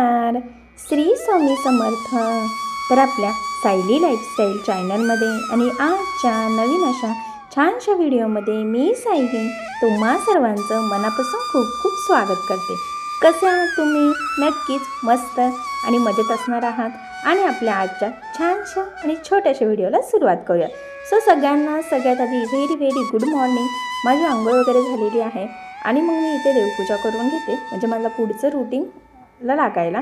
नमस्कार. श्री स्वामी समर्थ. तर आपल्या सायली लाईफस्टाईल चॅनलमध्ये आणि आजच्या नवीन अशा छानशा व्हिडिओमध्ये मी सायली तुम्हा सर्वांचं मनापासून खूप खूप स्वागत करते. कसे आहात तुम्ही? नक्कीच मस्त आणि मजेत असणार आहात. आणि आपल्या आजच्या छानशा आणि छोट्याशा व्हिडिओला सुरुवात करूया. सो सगळ्यांना सगळ्यात आधी व्हेरी व्हेरी गुड मॉर्निंग माझी आंघोळ वगैरे झालेली आहे. आणि मग मी इथे देवपूजा करून घेते. म्हणजे मला पुढचं ला लागायला.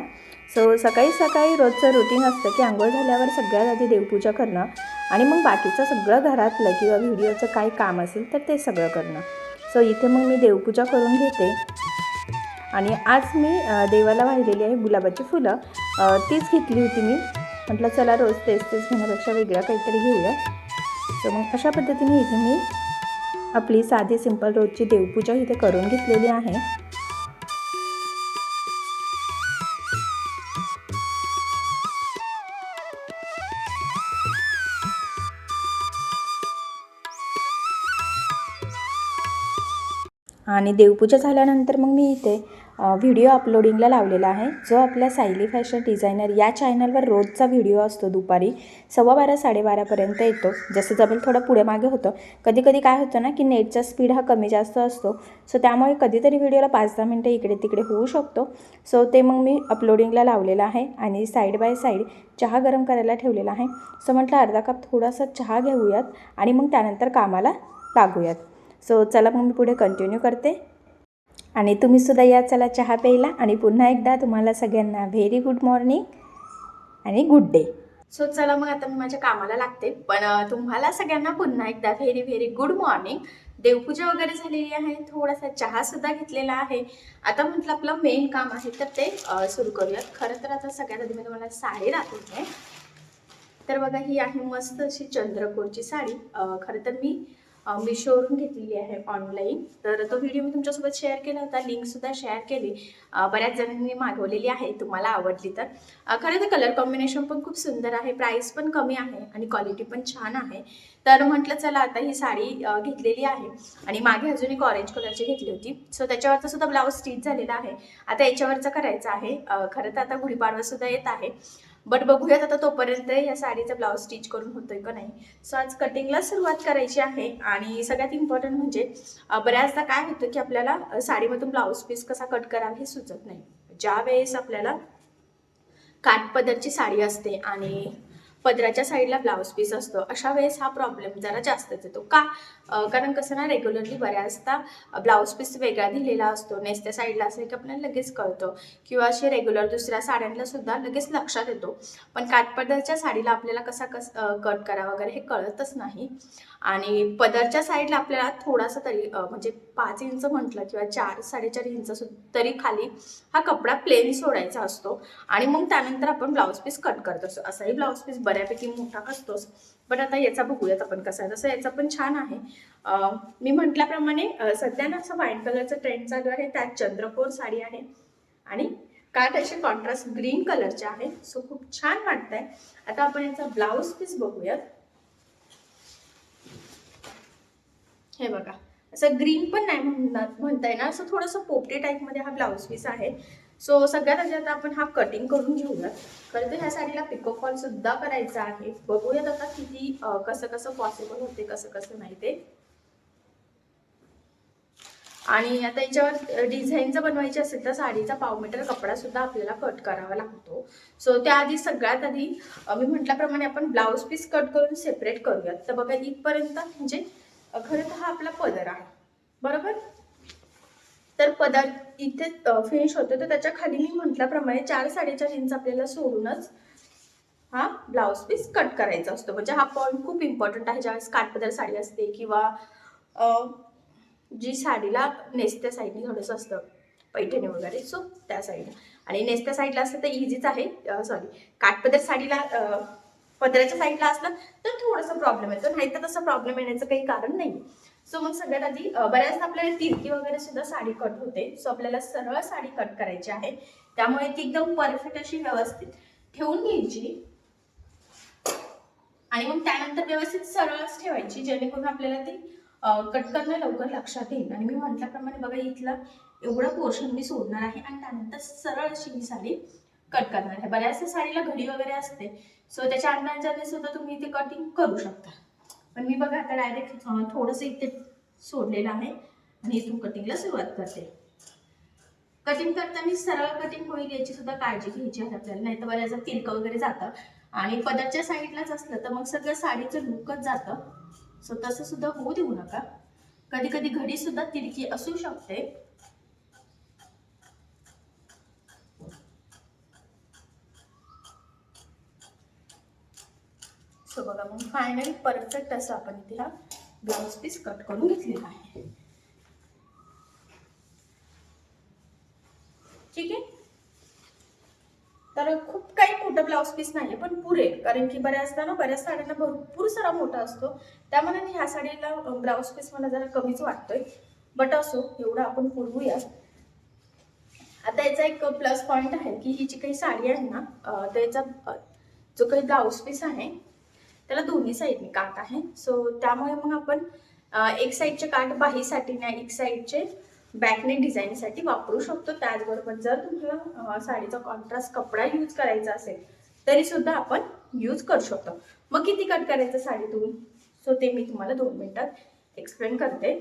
सो सकाळी सकाळी रोजचं रुटीन असतं की आंघोळ झाल्यावर सगळ्यात आधी देवपूजा करणं आणि मग बाकीचं सगळं घरातलं किंवा व्हिडिओचं काय काम असेल तर ते सगळं करणं. सो इथे मग मी देवपूजा करून घेते. आणि आज मी देवाला वाहिलेली आहे गुलाबाची फुलं. तीच घेतली होती मी. म्हटलं चला रोज तेच तेच घेण्यापेक्षा वेगळं काहीतरी घेऊया. तर मग अशा पद्धतीने इथे मी आपली साधी सिंपल रोजची देवपूजा इथे करून घेतलेली आहे. आणि देवपूजा झाल्यानंतर मग मी इथे व्हिडिओ अपलोडिंगला लावलेला आहे. जो आपल्या सायली फॅशन डिझायनर या चॅनलवर रोजचा व्हिडिओ असतो दुपारी सव्वा बारा साडेबारापर्यंत येतो. जसं जमेल थोडं पुढे मागे होतं. कधी कधी काय होतं ना की नेटचा स्पीड हा कमी जास्त असतो. सो त्यामुळे कधीतरी व्हिडिओला पाच दहा मिनटं इकडे तिकडे होऊ शकतो. सो ते मग मी अपलोडिंगला लावलेलं आहे आणि साईड बाय साईड चहा गरम करायला ठेवलेला आहे. सो म्हटलं अर्धा कप थोडासा चहा घेऊयात आणि मग त्यानंतर कामाला लागूयात. सो चला मग मी पुढे कंटिन्यू करते. आणि तुम्हीसुद्धा या चला चहा प्यायला. आणि पुन्हा एकदा तुम्हाला सगळ्यांना व्हेरी गुड मॉर्निंग आणि गुड डे सो चला मग आता मी माझ्या कामाला लागते. पण तुम्हाला सगळ्यांना पुन्हा एकदा व्हेरी व्हेरी गुड मॉर्निंग देवपूजा वगैरे झालेली आहे. थोडासा चहासुद्धा घेतलेला आहे. आता म्हटलं आपलं मेन काम आहे तर ते सुरू करूयात. खरं तर आता सगळ्यात आधी मी तुम्हाला साडी दाखवते. तर बघा ही आहे मस्त अशी चंद्रकोरची साडी. खरं तर मी मिशोवरून घेतलेली आहे ऑनलाईन तर तो व्हिडिओ मी तुमच्यासोबत शेअर केला होता. लिंकसुद्धा शेअर केली. बऱ्याच जणांनी मागवलेली आहे. तुम्हाला आवडली तर. खरं तर कलर कॉम्बिनेशन पण खूप सुंदर आहे. प्राईस पण कमी आहे आणि क्वालिटी पण छान आहे. तर म्हटलं चला आता ही साडी घेतलेली आहे. आणि मागे अजून एक ऑरेंज कलरची घेतली होती. सो त्याच्यावरचा सुद्धा ब्लाऊज स्टिच झालेला आहे. आता याच्यावरचा करायचा आहे. खरं तर आता गुढीपाडवासुद्धा येत आहे. बट बघूयात आता तोपर्यंत या साडीचा ब्लाऊज स्टिच करून होतोय का नाही. सो आज कटिंगला सुरुवात करायची आहे. आणि सगळ्यात इम्पॉर्टंट म्हणजे बऱ्याचदा काय होतं की आपल्याला साडीमधून ब्लाऊज पीस कसा कट करावा हे सुचत नाही. ज्या वेळेस आपल्याला काठपदरची साडी असते आणि पदराच्या साईडला ब्लाऊज पीस असतो अशा वेळेस हा प्रॉब्लेम जरा जास्तच येतो. का? कारण कसं ना रेग्युलरली बऱ्याचदा ब्लाऊज पीस वेगळा दिलेला असतो. नेसत्या साईडला असेल की आपल्याला लगेच कळतं. किंवा असे रेग्युलर दुसऱ्या साड्यांना सुद्धा लगेच लक्षात येतो. पण काठपदरच्या साडीला आपल्याला कसा कस कट करा वगैरे हे कळतच नाही. आणि पदरच्या साईडला आपल्याला थोडासा तरी म्हणजे पाच इंच म्हटलं किंवा चार साडेचार इंच तरी खाली हा कपडा प्लेन सोडायचा असतो. आणि मग त्यानंतर आपण ब्लाऊज पीस कट करत. असतो असाही ब्लाऊज पीस बऱ्यापैकी मोठा असतोच. पण आता याचा बघूयात आपण कसा आहे. तसं याचा पण छान आहे. मी म्हटल्याप्रमाणे सध्या ना असं व्हाईट कलरचं ट्रेंड चालू आहे. त्यात चंद्रकोर साडी आहे. आणि काय असे कॉन्ट्रास्ट ग्रीन कलरचे आहे सो खूप छान वाटतंय. आता आपण याचा ब्लाऊज पीस बघूयात. हे बघा. असं ग्रीन पण नाही म्हणणार म्हणता येणार. असं थोडंसं पोपटे टाईपमध्ये हा ब्लाऊज पीस आहे. सो सगळ्यात आधी आता आपण हा कटिंग करून घेऊयात. खरं तर ह्या साडीला पिको फॉल सुद्धा करायचा आहे. बघूयात आता किती कसं कसं पॉसिबल होते कसं कसं नाही ते. आणि आता याच्यावर डिझाईन जर बनवायची असेल तर साडीचा पाव मीटर कपडा सुद्धा आपल्याला कट करावा लागतो. सो त्याआधी सगळ्यात आधी मी म्हटल्याप्रमाणे आपण ब्लाऊज पीस कट करून सेपरेट करूयात. तर बघा इथपर्यंत म्हणजे खरं तर हा आपला पदर आहे. बरोबर? तर पदार्थ इथे फिनिश होतो तर त्याच्याखाली मी म्हटल्याप्रमाणे चार साडेचार इंच आपल्याला सोडूनच हा ब्लाऊज पीस कट करायचा असतो. म्हणजे हा पॉईंट खूप इम्पॉर्टंट आहे. ज्यावेळेस काठपदर साडी असते किंवा जी साडीला नेसत्या साईडने थोडंसं असतं पैठणी वगैरे सो त्या साईडला आणि नेसत्या साईडला असतं तर इझीच आहे. सॉरी काठपदर साडीला पत्र्याच्या साईडला असलं तर थोडंसं प्रॉब्लेम येतो. नाही तर तसं प्रॉब्लेम येण्याचं काही कारण नाही. सो मग सगळ्यात आधी बऱ्याचदा आपल्याला तिरकी वगैरे सुद्धा साडी कट होते. सो आपल्याला सरळ साडी कट करायची आहे. त्यामुळे ती एकदम परफेक्ट अशी व्यवस्थित ठेवून घ्यायची. आणि मग त्यानंतर व्यवस्थित सरळच ठेवायची जेणेकरून आपल्याला ती कट करणं लवकर लक्षात येईल. आणि मी म्हटल्याप्रमाणे बघा इथला एवढं पोर्शन मी सोडणार आहे. आणि त्यानंतर सरळ अशी ही साडी कट करणार आहे. बऱ्याचशा साडीला घडी वगैरे असते. सो त्याच्या अंदाजाने सुद्धा तुम्ही ते कटिंग करू शकता. पण मी बघा आता डायरेक्ट थोडंसं इथे सोडलेलं आहे आणि इथून कटिंगला सुरुवात करते. कटिंग करताना सरळ कटिंग होईल याची सुद्धा काळजी घ्यायची आहे आपल्याला. नाही तर बऱ्याचदा तिरकं वगैरे जातं. आणि पदरच्या साईडलाच असलं तर मग सगळं साडीचं लुकच जातं. सो तसं सुद्धा होऊ देऊ नका. कधी कधी घडी सुद्धा तिरकी असू शकते. सो बघा. मग फायनली परफेक्ट असं आपण इथे हा ब्लाऊज पीस कट करून घेतलेला आहे. ठीक आहे? तर खूप काही मोठं ब्लाऊज पीस नाही पण पुरे. कारण की बऱ्याचदा ना बऱ्याच साड्यांना भरपूर सारा मोठा असतो. त्यामुळे ह्या साडीला ब्लाऊज पीस मला जरा कमीच वाटतोय. बट असो एवढं आपण पुरवूया आता याचा एक प्लस पॉईंट आहे की ही जी काही साडी आहे ना त्याचा जो काही ब्लाऊज पीस आहे त्याला दोन्ही साईडने काट आहे. सो त्यामुळे मग आपण एक साईडचे काठ बाहीसाठी नाही एक साईडचे बॅकने डिझाईनसाठी वापरू शकतो. त्याचबरोबर जर तुम्हाला साडीचा कॉन्ट्रास्ट कपडा यूज करायचा असेल तरी सुद्धा आपण यूज करू शकतो. मग किती कट करायचं साडीतून? सो ते मी तुम्हाला दोन मिनिटात एक्सप्लेन करते.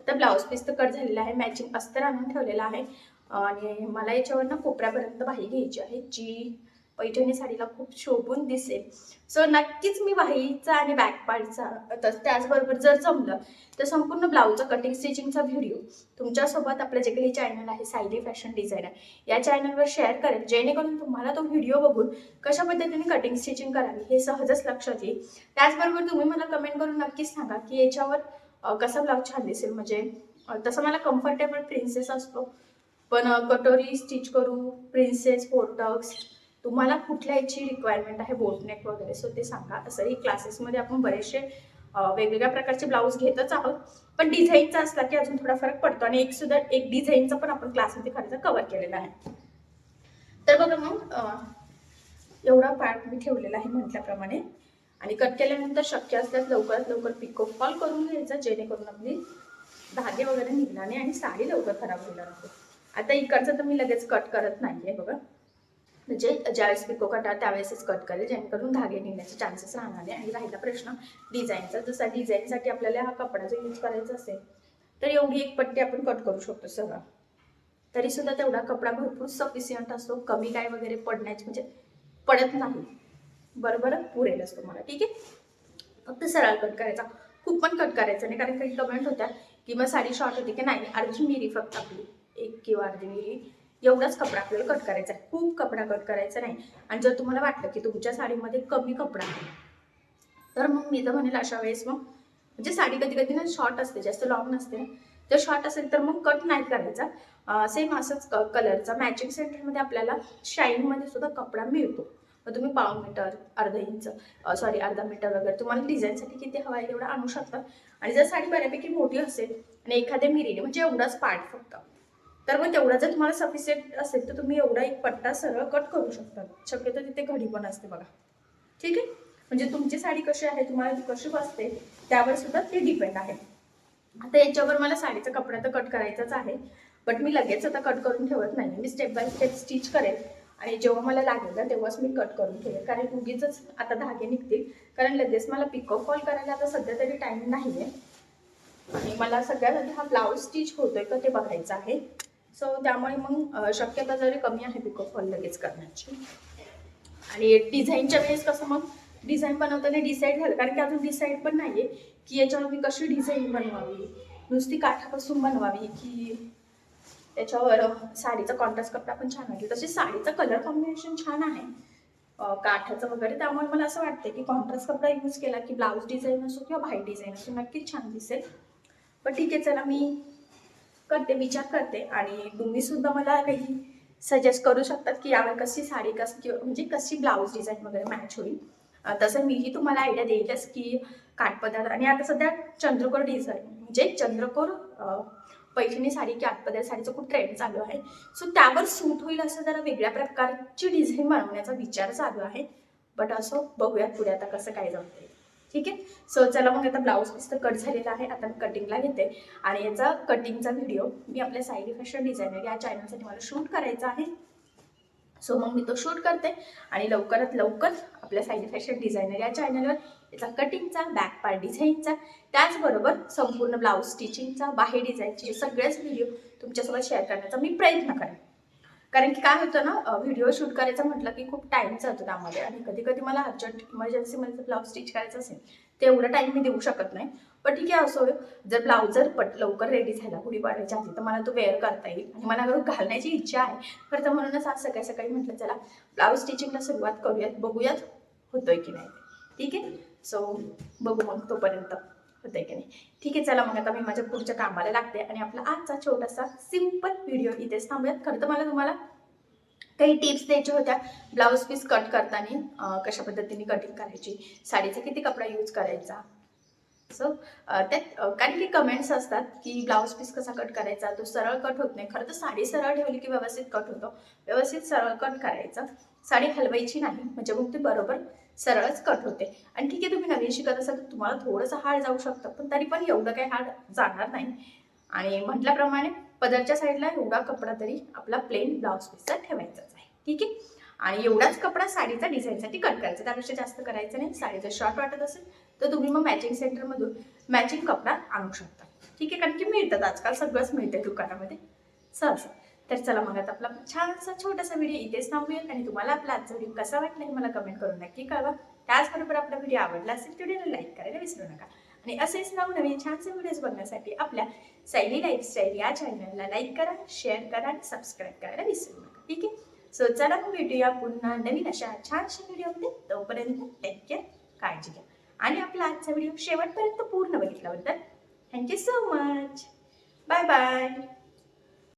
आता ब्लाऊज पीस तर कट झालेला आहे. मॅचिंग अस्तर आणून ठेवलेला आहे. आणि मला याच्यावर ना कोपऱ्यापर्यंत बाही घ्यायची आहे जी पैठणी साडीला खूप शोभून दिसेल. सो नक्कीच मी वाहीचा आणि बॅक पार्टचा तर त्याचबरोबर जर जमलं तर संपूर्ण ब्लाऊजचा कटिंग स्टिचिंगचा व्हिडिओ तुमच्यासोबत आपलं जे काही चॅनल आहे सायली फॅशन डिझायनर या चॅनलवर शेअर करेल जेणेकरून तुम्हाला तो व्हिडिओ बघून कशा पद्धतीने कटिंग स्टिचिंग करावी हे सहजच लक्षात येईल. त्याचबरोबर तुम्ही मला कमेंट करून नक्कीच सांगा की याच्यावर कसा ब्लाऊज छान दिसेल. म्हणजे तसं मला कम्फर्टेबल प्रिन्सेस असतो. पण कटोरी स्टिच करू प्रिन्सेस पोर्टक्स तुम्हाला कुठल्या याची रिक्वायरमेंट आहे बोटनेक वगैरे सो ते सांगा. असंही क्लासेसमध्ये आपण बरेचसे वेगवेगळ्या प्रकारचे ब्लाऊज घेतच आहोत. पण डिझाईनचा असला की अजून थोडा फरक पडतो आणि एक सुद्धा एक डिझाईनचा पण आपण क्लासमध्ये खर्च कव्हर केलेला आहे. तर बघा मग एवढा पार्ट मी ठेवलेला आहे म्हटल्याप्रमाणे. आणि कट केल्यानंतर शक्य असल्यास लवकरात लवकर पिको फॉल करून घ्यायचा जेणेकरून आपली धागे वगैरे निघणार नाही आणि साडी लवकर खराब होणार नको आता इकडचं तर मी लगेच कट करत नाही आहे बघा. म्हणजे ज्यावेळेस पिको कटा त्यावेळेसच कट करेल जेणेकरून धागे निघण्याचे चान्सेस राहणार नाही आणि राहिला प्रश्न डिझाईनचा जसा डिझाईनसाठी आपल्याला हा कपडा जो यूज करायचा असेल तर एवढी एक पट्टी आपण कट करू शकतो सगळा. तरी सुद्धा तेवढा कपडा भरपूर सफिशियंट असतो कमी काय वगैरे पडण्याची म्हणजे पडत नाही. बरोबर पुरेल मला ठीक आहे? फक्त सरळ कट करायचा. खूप पण कट करायचा नाही कारण काही कमेंट होत्या की मग साडी शॉर्ट होती की नाही अर्धी मिरी फक्त आपली. एक किंवा अर्धी मिरी. एवढाच कपडा आपल्याला कट करायचा आहे. खूप कपडा कट करायचा नाही. आणि जर तुम्हाला वाटलं की तुमच्या साडीमध्ये कमी कपडा आहे तर मग मी तर म्हणेल अशा वेळेस मग म्हणजे साडी कधी कधी ना शॉर्ट असते जास्त लॉंग नसते ना. जर शॉर्ट असेल तर मग कट नाही करायचा. सेम असंच कलरचा मॅचिंग सेंटरमध्ये आपल्याला शाईनमध्ये सुद्धा कपडा मिळतो. मग तुम्ही पाव मीटर अर्धा इंच सॉरी अर्धा मीटर वगैरे तुम्हाला डिझाईनसाठी किती हवा आहे तेवढा आणू शकता. आणि जर साडी बऱ्यापैकी मोठी असेल आणि एखाद्या मिरीने म्हणजे एवढाच पार्ट फक्त. तर मग तेवढा जर तुम्हाला सफिशियंट असेल तर तुम्ही एवढा एक पट्टा सरळ कट करू शकता. शक्यतो तिथे घडी पण असते बघा. ठीक आहे? म्हणजे तुमची साडी कशी आहे तुम्हाला कशी बसते त्यावर सुद्धा ते डिपेंड आहे. आता याच्यावर मला साडीचा कपडा तर कट करायचाच आहे बट मी लगेच आता कट करून ठेवत नाही. मी स्टेप बाय स्टेप स्टिच करेल. आणि जेव्हा मला लागेल ना तेव्हाच मी कट करून ठेवेल. कारण उगीच आता धागे निघतील. कारण लगेच मला पिकअप कॉल करायला आता सध्या तरी टाईम नाही आहे आणि मला सगळ्यात आधी हा ब्लाऊज स्टिच होतोय का ते बघायचं आहे. सो त्यामुळे मग शक्यता जरी कमी आहे पिकअप फॉल लगेच करण्याची. आणि डिझाईनच्या वेळेस कसं मग डिझाईन बनवताना डिसाईड झालं कारण की अजून डिसाईड पण नाही आहे की याच्यावर मी कशी डिझाईन बनवावी नुसती काठापासून बनवावी की त्याच्यावर साडीचा कॉन्ट्रास्ट कपडा पण छान वाटेल. तसे साडीचं कलर कॉम्बिनेशन छान आहे. काठाचं वगैरे त्यामुळे मला असं वाटतं की कॉन्ट्रास्ट कपडा यूज केला की ब्लाऊज डिझाईन असो किंवा व्हाईट डिझाईन असो नक्कीच छान दिसेल. पण ठीक आहे चला मी करते विचार करते आणि तुम्ही सुद्धा मला काही सजेस्ट करू शकतात की यावर कशी साडी कसं किंवा म्हणजे कशी ब्लाऊज डिझाईन वगैरे मॅच होईल. तसं मीही तुम्हाला आयडिया देईलच की काठपदार्थ आणि आता सध्या चंद्रकोर डिझाईन म्हणजे चंद्रकोर पैठणी साडी की आठपदर साडीचा खूप ट्रेंड चालू आहे. सो त्यावर सूट होईल असं जरा वेगळ्या प्रकारची डिझाईन बनवण्याचा विचार चालू आहे. बट असं बघूयात पुढे आता कसं काय जमते ठीक आहे? सो चला मग आता ब्लाऊज पीस तर कट झालेला आहे. आता मी कटिंगला घेते. आणि याचा कटिंगचा व्हिडिओ मी आपल्या सायली फॅशन डिझायनर या चॅनलसाठी मला शूट करायचा आहे. सो मग मी तो शूट करते. आणि लवकरात लवकर आपल्या सायली फॅशन डिझायनर या चॅनलवर याचा कटिंगचा बॅक पार्ट डिझाईनचा त्याचबरोबर संपूर्ण ब्लाऊज स्टिचिंगचा बाहेर डिझाईनचे सगळेच व्हिडिओ तुमच्यासोबत शेअर करण्याचा मी प्रयत्न करेन. कारण की काय होतं ना व्हिडिओ शूट करायचा म्हटलं की खूप टाईम जातो त्यामध्ये. आणि कधी कधी मला अर्जंट इमर्जन्सीमध्ये ब्लाऊज स्टिच करायचं असेल तेवढं टाईम मी देऊ शकत नाही. पण ठीक आहे असो जर ब्लाऊज जर पट लवकर रेडी झाला गुढी पाडायच्या आधी तर मला तो वेअर करता येईल. आणि मला घालण्याची इच्छा आहे खरं तर म्हणूनच आज सकाळी सकाळी म्हटलं चला ब्लाऊज स्टिचिंगला सुरुवात करूयात. बघूयात होतोय की नाही. ठीक आहे? सो बघू मग तोपर्यंत. होतंय की नाही? ठीक आहे चला मग आता मी माझ्या पुढच्या कामाला लागते आणि आपला आजचा छोटासा सिंपल व्हिडिओ इथेच थांबूयात. खरं तर मला तुम्हाला काही टिप्स द्यायच्या होत्या. ब्लाऊज पीस कट करताना कशा पद्धतीने कटिंग करायची साडीचा किती कपडा यूज करायचा? सो त्यात कारण की कमेंट्स असतात की ब्लाऊज पीस कसा कट करायचा? तो सरळ कट होत नाही. खरं तर साडी सरळ ठेवली की व्यवस्थित कट होतो. व्यवस्थित सरळ कट करायचा. साडी हलवायची नाही. म्हणजे मग ती बरोबर सरळच कट होते. आणि ठीक आहे तुम्ही नवीन शिकत असाल तर तुम्हाला थोडंसं हाड जाऊ शकतं पण तरी पण एवढं काही हाड जाणार नाही. आणि म्हटल्याप्रमाणे पदरच्या साईडला एवढा कपडा तरी आपला प्लेन ब्लाऊज पीसचा ठेवायचाच आहे. ठीक आहे? आणि एवढाच कपडा साडीचा डिझाईनसाठी कट करायचा. त्यापेक्षा जास्त करायचं नाही. साडीचा शॉर्ट वाटत असेल तर तुम्ही मग मॅचिंग सेंटरमधून मॅचिंग कपडा आणू शकता. ठीक आहे? कारण की मिळतात. आजकाल सगळंच मिळतं दुकानामध्ये. सहसा तर चला मग आता आपला छानसा छोटासा व्हिडिओ इथेच थांबूयात आणि तुम्हाला आपला आजचा व्हिडिओ कसा वाटला हे मला कमेंट करून नक्की कळवा. त्याचबरोबर आपला व्हिडिओ आवडला असेल व्हिडिओला लाईक करायला विसरू नका. आणि असेच नवनवीन छानसे व्हिडिओज बघण्यासाठी आपल्या सैली लाईफस्टाईल या चॅनलला लाईक करा शेअर करा आणि सबस्क्राईब करायला विसरू नका. ठीक आहे? सो चला मग भेटूया पुन्हा नवीन अशा छानशा व्हिडिओमध्ये तोपर्यंत टेक केअर काळजी घ्या. आणि आपला आजचा व्हिडिओ शेवटपर्यंत पूर्ण बघितल्याबद्दल thank you so much bye bye